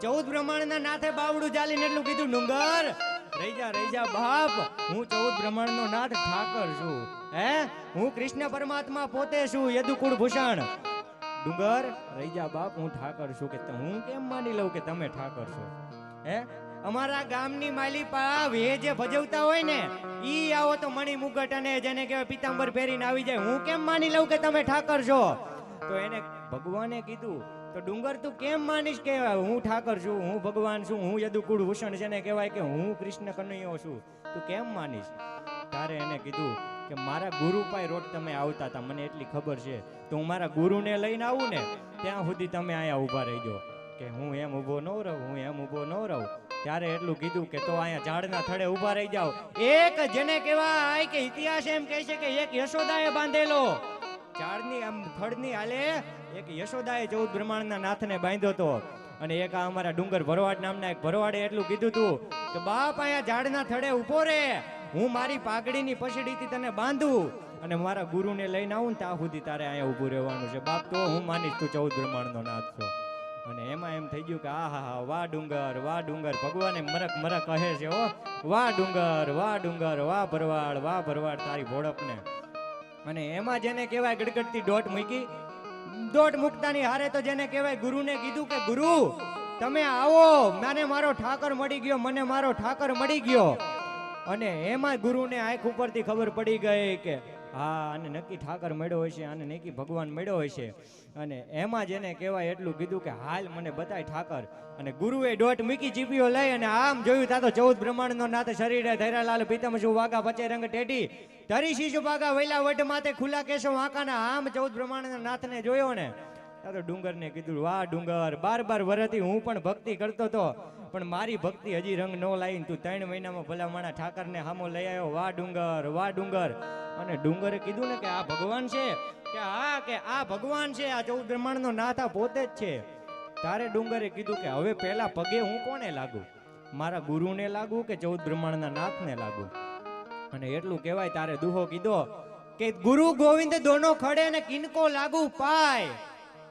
ચૌદ બ્રહ્માંડના નાથે નાથ ઠાકર છું. હે? હું કૃષ્ણ પરમાત્મા પોતે છું, યદુકુળ ભૂષણ. ડુંગર, રહી જા બાપ, હું ઠાકર છું. કે હું કેમ માની લઉં કે તમે ઠાકર છો? હે? અમારા ગામની માલિપા વેજે ભજવતા હોય ને, ઈ આવો તો મણી મુગટ અને જેને કહેવાય પિતાંબર પહેરીને આવી જાય. હું કેમ માની લઉં કે તમે ઠાકર છો? તો એને ભગવાને કીધું, તો ડુંગર તું કેમ માનીશ કે હું ઠાકર છું? હું ભગવાન છું, હું યદુકુળ ભૂષણ જેને કહેવાય કે હું કૃષ્ણ કનૈયો છું. તું કેમ માનીશ? તારે એને કીધું કે, મારા ગુરુ પાસે રોજ તમે આવતા હતા મને એટલી ખબર છે. તો હું મારા ગુરુને લઈને આવું ને, ત્યાં સુધી તમે અહીંયા ઊભા રહીજો. કે હું એમ ઊભો ન રહું, હું એમ ઊભો ન રહું. ત્યારે એટલું કીધું કે તો અહીંયા ઝાડના થડે ઊભા રહી જાઓ. એક જેને કહેવાય કે ઇતિહાસ એમ કહે છે કે એક યશોદાએ બાંધેલો. ઝાડની આમ થડની હાલે એક યશોદાએ ચૌદ બ્રહ્માંડના નાથને બાંધ્યો હતો. અને એક આ અમારા ડુંગર ભરવાડ નામના એક ભરવાડે એટલું કીધું તું કે, બાપ અહીંયા ઝાડના થડે ઊભો રે. હું મારી પાઘડીની પછડીથી તને બાંધું. અને મારા ગુરુને લઈને આવું ને ત્યાં સુધી તારે અહીંયા ઊભું રહેવાનું છે. બાપ તો હું માનીશ તું ચૌદ બ્રહ્માંડનો નાથ છો. અને એમાં એમ થઈ ગયું કે આ હા હા વાહ ડુંગર વાહ ડુંગર. ભગવાને મરક મરક કહે છે, હો. વાહ ડુંગર વાહ ડુંગર, વાહ ભરવાડ વાહ ભરવાડ તારી ભોળપને. અને એમાં જેને કહેવાય ગડગડતી દોટ મૂકી, દોટ મૂકતાની હારે તો જેને કહેવાય ગુરુને કીધું કે, ગુરુ, તમે આવો. મને મારો ઠાકર મળી ગયો, મને મારો ઠાકર મળી ગયો. અને એમાં ગુરુને આંખ ઉપરથી ખબર પડી ગઈ કે હા આને નક્કી ઠાકર મળ્યો હોય છે આને નક્કી ભગવાન મળ્યો હોય છે. અને એમાં જેને કહેવાય એટલું કીધું કે, હાલ મને બતાય ઠાકર. અને ગુરુએ ડોટ મૂકી ચીપીઓ લઈ, અને આમ જોયું તા તો ચૌદ બ્રહ્માંડનો નાથ શરીરે ધૈરાલાલ પીતમ શું વાગા પચે રંગ ટેઢી ધરી શીશુ બાગા વૈલા, વટ, માથે, ખુલ્લા કેશો વાંકાના આમ ચૌદ બ્રહ્માંડના નાથને જોયો ને, ત્યારે ડુંગરને કીધું, વાહ, ડુંગર બાર બાર વરથી હું પણ ભક્તિ કરતો હતો પણ મારી ભક્તિ હજી રંગ ન લાવીને તું ત્રણ મહિનામાં ભલા માણા ઠાકરને હામો લઈ આવ્યો. વાહ, ડુંગર વાહ, ડુંગર. અને ડુંગરે કીધું ને કે આ ભગવાન છે, કે હા, કે આ ભગવાન છે, આ ચૌદ બ્રહ્માંડનો નાથ પોતે જ છે. તારે ડુંગરે કીધું કે હવે પહેલા પગે હું કોને લાગુ? મારા ગુરુને લાગુ કે ચૌદ બ્રહ્માંડના નાથને લાગુ? અને એટલું કહેવાય, તારે દુહો કીધો કે ગુરુ ગોવિંદ દોનો ખડે ને કિનકો લાગુ પાય.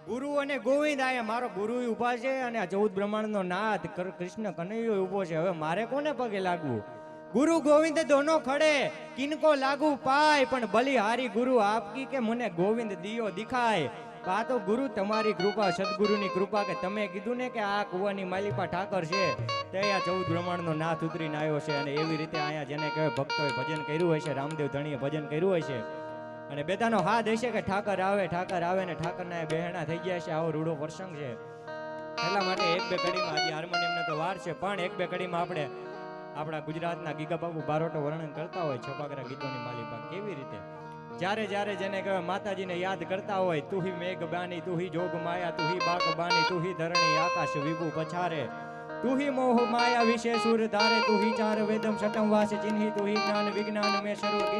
ગુરુ અને ગોવિંદ આયા, મારો ગુરુ ઊભા છે અને આ ચૌદ બ્રહ્માંડનો નાથ કૃષ્ણ કનૈયો ઊભો છે. હવે મારે કોને પગે લાગવું? ગુરુ ગોવિંદ દોનો ખડે, કિનકો લાગુ પાય, પણ બલિહારી ગુરુ આપકી કે મને ગોવિંદ દિયો દિખાય? આ તો ગુરુ તમારી કૃપા, સદગુરુની કૃપા કે તમે કીધું ને કે આ કુવાની માલિપા ઠાકર છે. તે આ ચૌદ બ્રહ્માંડનો નાથ ઉતરીને આવ્યો છે અને એવી રીતે અહીંયા જેને કહેવાય ભક્તોએ ભજન કર્યું હોય છે, રામદેવ ધણીએ ભજન કર્યું હોય છે. અને બેતાનો હાથ હશે કે ઠાકર આવે ઠાકર આવે ને ઠાકરના બહેણા થઈ ગયા છે, આવો રૂડો પ્રસંગ છે. એટલા માટે એક બે કડીમાં આજે હાર્મોનિયમને તો વાર છે, પણ એક બે કડીમાં આપણે આપણા ગુજરાતના ગીગા બાબુ બારોટો વર્ણન કરતા હોય છપાકરા ગીતોની માલિકા કેવી રીતે? જ્યારે જ્યારે જેને કહેવાય માતાજીને યાદ કરતા હોય તું હી મેઘ બાની તું હી જોગ માયા તું હી બાગ બાની તું હી ધરણી આકાશ વિભુ પછારે. તું હી મોહ માયા વિશે સુર ધારે તું હી ચાર વેદમ સટમ વાસ ચિન્હી તું હી જ્ઞાન વિજ્ઞાન મેં સર્વ એ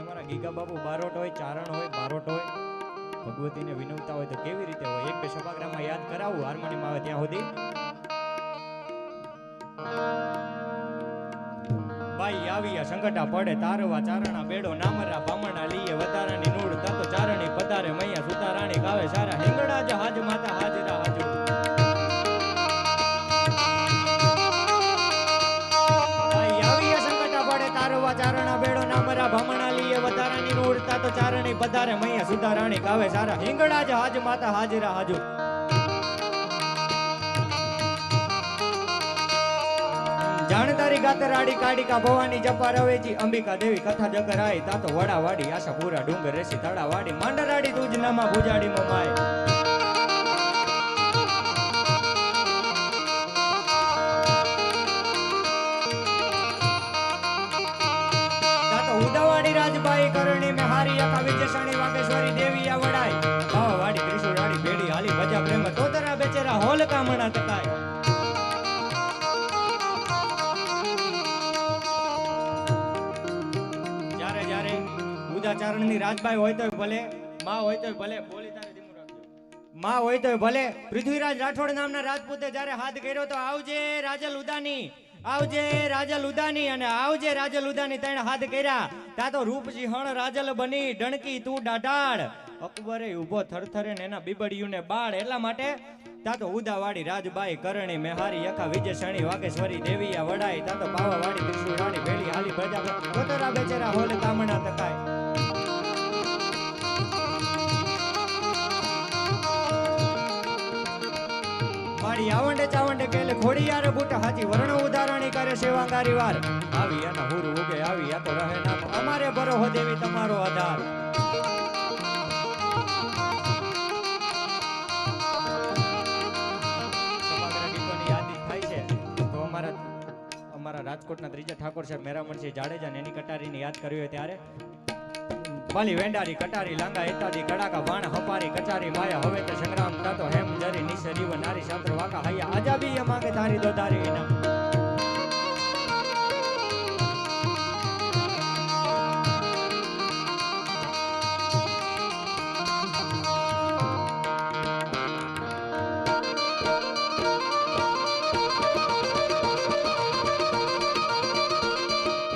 અમારા ગીગા બાબુ બારોટ હોય, ચારણ હોય, બારોટ હોય, ભગવતીને વિનવતા હોય તો કેવી રીતે હોય? એક બે સભાગ્રામાં યાદ કરાવું, હાર્મોનિયમ આવે ત્યાં સુધી. આવ્યા સંકટા પડે, તારવા, ચારણા, બેડો, નામરા બામણા લીએ, વધારાની નૂડ તાતો ચારણી, પધારે, મૈયા, સુતારાણી, ગાવે, સારા હિંગડા જ, હાજ માતા, હાજરા, હાજુ. ચારણી પધારે, મૈયા સુધારાણી ગાવે, સારા હિંગડા જ, હાજ માતા, હાજરા, હાજુ. જાણતારી ગાતરાડી કાડિકા ભવાની જપા રવેજી અંબિકા દેવી કથા જગર આય તાતો વડા વાડી આશા પૂરા ડુંગર રેસી તળા વાડી માંડરાડી તુજ નામા ભુજાડી માય ઉદાવાડી રાજબાઈ કરણી મે હારી અકા વિજયસણી વાગેશ્વરી દેવી આ વડાઈ ભાવવાડી ત્રિશુરાડી, બેડી, હાલી ભજા પ્રેમ, તોતરા, બેચેરા હોલ કામણા તકાય. ઉદાચરણની રાજબાઈ હોય તો ભલે, માં હોય તો ભલે, બોલી તારે માં હોય તો ભલે, પૃથ્વીરાજ રાઠોડ નામના રાજપૂતે જ્યારે હાથ કર્યો તો આવજે રાજલ ઉદાની આવજે રાજલ ઉદાની અને આવજે રાજલ ઉદાની ત્રણ હાથ કર્યા. તા તો રૂપસિંહણ રાજલ બની, ડણકી તું ડાઢાળ અકબરે ઊભો થરથરે ને એના બીબડિયુંને બાળ. એટલા માટે તા તો ઉદાવાડી રાજબાઈ કરણી મેહારી યખા વિજયસણી વાગેશ્વરી દેવીયા, વડાઈ, તા તો પાવાવાડી ત્રિશુળ રાણી ભેળી, હાલી પ્રજા કોતરા બેચેરા, હોલે કામણા તકાય મારી આવંડે ચાવંડે કેલે ખોડિયારે બુટ હાજી વર્ણ ઉદાહરણી કરે સેવાંગારી વાર આવી અને હુર ઉગે, આવી આ તો રહે ના અમારે ભરો હો દેવી તમારો આધાર. અમારા રાજકોટના ત્રીજા ઠાકોર સાહેબ મેરામણસિંહ જાડેજા ને એની કટારીની યાદ કરવી હોય ત્યારે પાલી વેંડારી, કટારી, લાંગા એતાદી કડાકા બાણ હપારી, કચારી, માયા, હવે તે સંગ્રામ, તાતો હેમ, જરી નિશ રીવ નારી શાસ્ત્ર વાકા, હૈયા આજાબી એ માંગે તારી દો તારી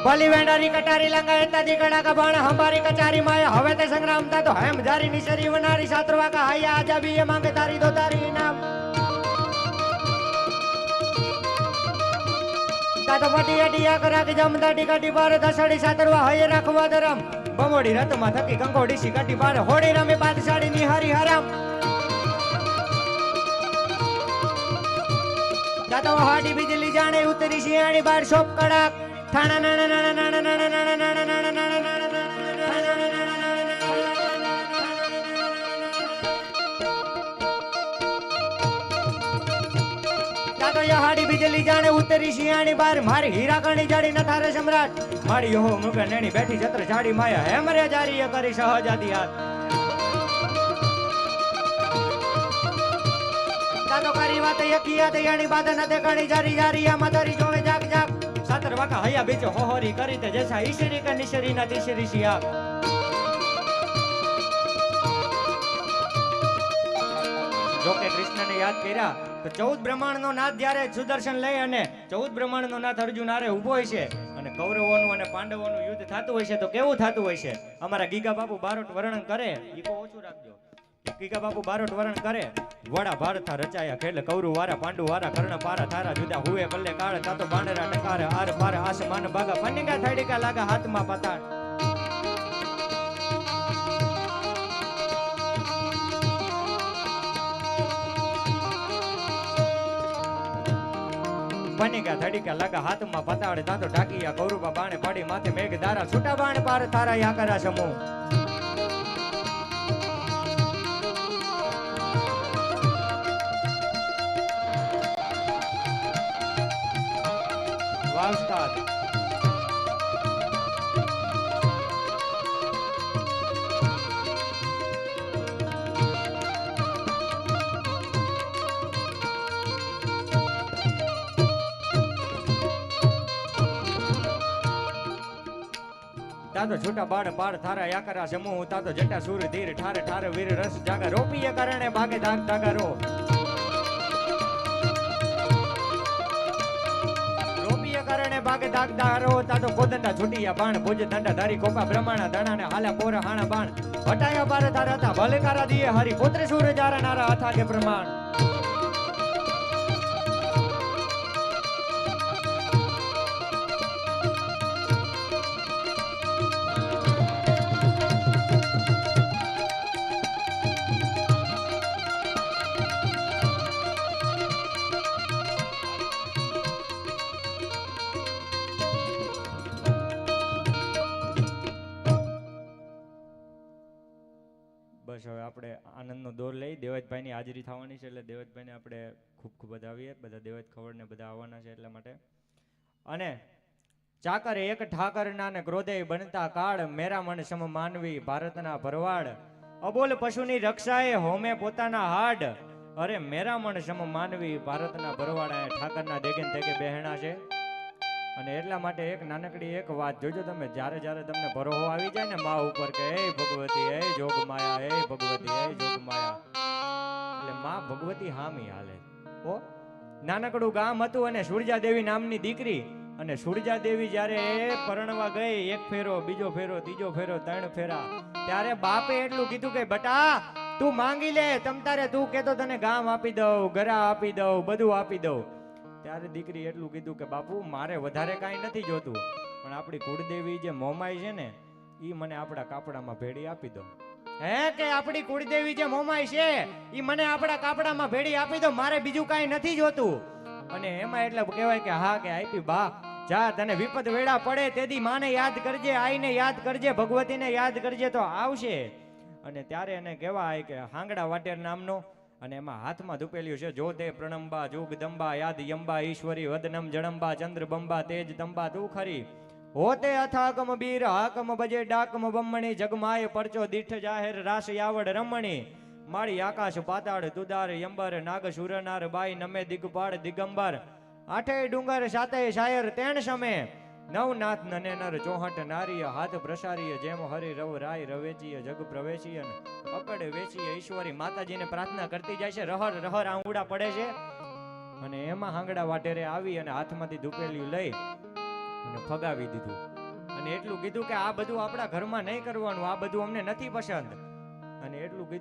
ભલી વેંડારી કટારી લંગા કડા કાણે બાણ હંબારી કચારી માયા. હવે તે સંગ્રામ તાતો હેમ જારી નિશરી વનારી શાસ્ત્ર વાકા હૈયા આજાબી, એ માંગે તારી દો તારી ઇનામ તાતો પટી અડિયા કરા કે જમતા ટીકાટી બાર દસડી સાતરવા હૈયે રાખવા દરમ. બમોડી રતમાં થકી કંકોડી શિકાટી બાર હોડી રમે પાતશાળી ની હરી હરામ તાતો હાડી બીજલી જાણે, ઉતરી શિયાળી બાર શોપ કડાક. હાડી બીજલી જાણે ઉતરી શિયાણી બાર. મારી હીરાકણી જાડી ન થારે સમ્રાટ. મારી હો મુગનેણી બેઠી છત્ર જાડી માયા હેમ રે જારી કરી સહજાદી હાથ. દાદો કરી વાત યકિયા દયાણી બાદ ન દેખાણી જારી જારી આ મદારી જોણે જાગ જાગ. સાતર વાકા હૈયા બીજો હોહોરી કરી તે જેસા ઈશરી કા નિશરી ના તિશરી શિયા જો કે કૃષ્ણને યાદ કર્યા, તો ચૌદ બ્રહ્માંડનો નાથ જ્યારે સુદર્શન લઈ અને ચૌદ બ્રહ્માંડનો નાથ અર્જુન આરે ઊભો હોય છે અને કૌરવોનું અને પાંડવોનું યુદ્ધ થતું હોય છે, તો કેવું થતું હોય છે? અમારા ગીગા બાપુ બારોટ વર્ણન કરે ઈકો ઓછું રાખજો. ગીગા બાપુ બારોટ વરણ કરે. વડા ભારતા રચાયા ખેલ કૌરુ વારા, પાંડુ વારા, કર્ણ પારા થારા જુદા, હુએ પલ્લે કાળ, તાતો બાંડરા ટકાર આર પાર આસમાન બાગા ફનિકા થાડીકા લાગા હાથમાં પતાળ બનેગા ધડીકા લગા હાથમાં પતાડે તાતો ઢાકીયા કૌરુબા બાણે પાડી માથે મેઘ દારા છૂટા બાણ પાર તારા યાકરા સમૂહ. વાવસ્તાદ તાતો છૂટા બાળ બાળ થારા યાકરા સમૂહ તાતો જટા સુર ધીર, ઠારે ઠારે વીર રસ જાગા. રોપીએ કારણે ભાગે દાગ ધાગા રો. ભાગે દાગ દાગા રો તાતો કોદંડા છૂટિયા બાણ ભુજ દંડા ધારી કોપા બ્રહ્માણા દણાને હાલા પોરા હાણા બાણ. હટાયા બાર તારા હતા ભલે કારા દિયે હરી પોત્રે સુર જારા નારા હતા કે પ્રમાણ. બસ હવે આપણે આનંદનો દોર લઈ દેવતભાઈની હાજરી થવાની છે, એટલે દેવતભાઈને આપણે ખૂબ ખૂબ વધાવીએ, બધા દેવત ખવડને બધા આવવાના છે એટલા માટે. અને ચાકર એક ઠાકરના ને ક્રોધે બનતા કાળ, મેરા મન સમ માનવી ભારતના ભરવાડ. અબોલ પશુની રક્ષાએ હોમે પોતાના હાડ. અરે, મેરા મન સમ માનવી ભારતના ભરવાડ. ઠાકરના દેગેન દેગે બહેણા છે. અને એટલા માટે એક નાનકડી એક વાત જોજો તમે, જ્યારે જ્યારે તમને ભરોહો આવી જાય ને, મા ઉપર કે, હે ભગવતી, હે જોગ માયા હે ભગવતી, હે જોગ માયા એટલે મા ભગવતી હામી હાલે. ઓ નાનકડું ગામ હતું અને સૂર્યા દેવી નામની દીકરી, અને સુરજા દેવી જ્યારે પરણવા ગઈ, એક ફેરો, બીજો ફેરો, ત્રીજો ફેરો, ત્રણ ફેરા, ત્યારે બાપે એટલું કીધું કે, બટા, તું માંગી લે, તમ તારે તું કેતો તને ગામ આપી દઉં ગરા આપી દઉં, બધું આપી દઉં. ત્યારે દીકરી એટલું કીધું કે, બાપુ, મારે વધારે કાંઈ નથી જોતું, પણ આપણી કુળદેવી જે મોમાઈ છે ને એ મને આપણા કાપડામાં ભેડી આપી દો. હે કે આપણી કુળદેવી જે મોમાઈ છે એ મને આપણા કાપડામાં ભેડી આપી દો, મારે બીજું કાંઈ નથી જોતું. અને એમાં એટલે કહેવાય કે, હા, કે આપી બા, જા, તને વિપત વેળા પડે, તેથી માને યાદ કરજે, આઈને યાદ કરજે, ભગવતીને યાદ કરજે, તો આવશે. અને ત્યારે એને કહેવાય કે, હાંગડા વાટેર નામનો અને એમાં હાથમાં ધૂપેલ્યું છે. જો તે પ્રણંબા, જુગદંબા યાદ યંબા ઈશ્વરી, વદનમ જણંબા ચંદ્રબંબા, તેજ, દંબા તું ખરી હોતે અથાકમ બીર, હાકમ બજે ડાકમ બમ્મણી જગમાય, પરચો, દીઠ, જાહેર, રાસ, યાવડ, રમણી. માળી, આકાશ, પાતાળ તુદાર યંબર, નાગ, સુરનાર, બાઈ, નમે, દિગપાળ, દિગંબર. આઠે ડુંગર સાતે શાયર, તેણ સમે નવનાથ નને નર ચોહટ નારીય હાથ પ્રસારીય જેમ હરિ રવ રાય રવેચીય જગ પ્રવેશીય ને. અકડ વેચીય ઈશ્વરી માતાજીને પ્રાર્થના કરતી જાય છે. રહર રહર આંગુડા પડે છે. અને એમાં હાંગડા વાટેરે આવી અને હાથમાંથી ધૂપેલ્યું લઈ અને ફગાવી દીધું. અને એટલું કીધું કે આ બધું આપણા ઘરમાં નહીં કરવાનું, આ બધું અમને નથી પસંદ. અને એટલું કીધું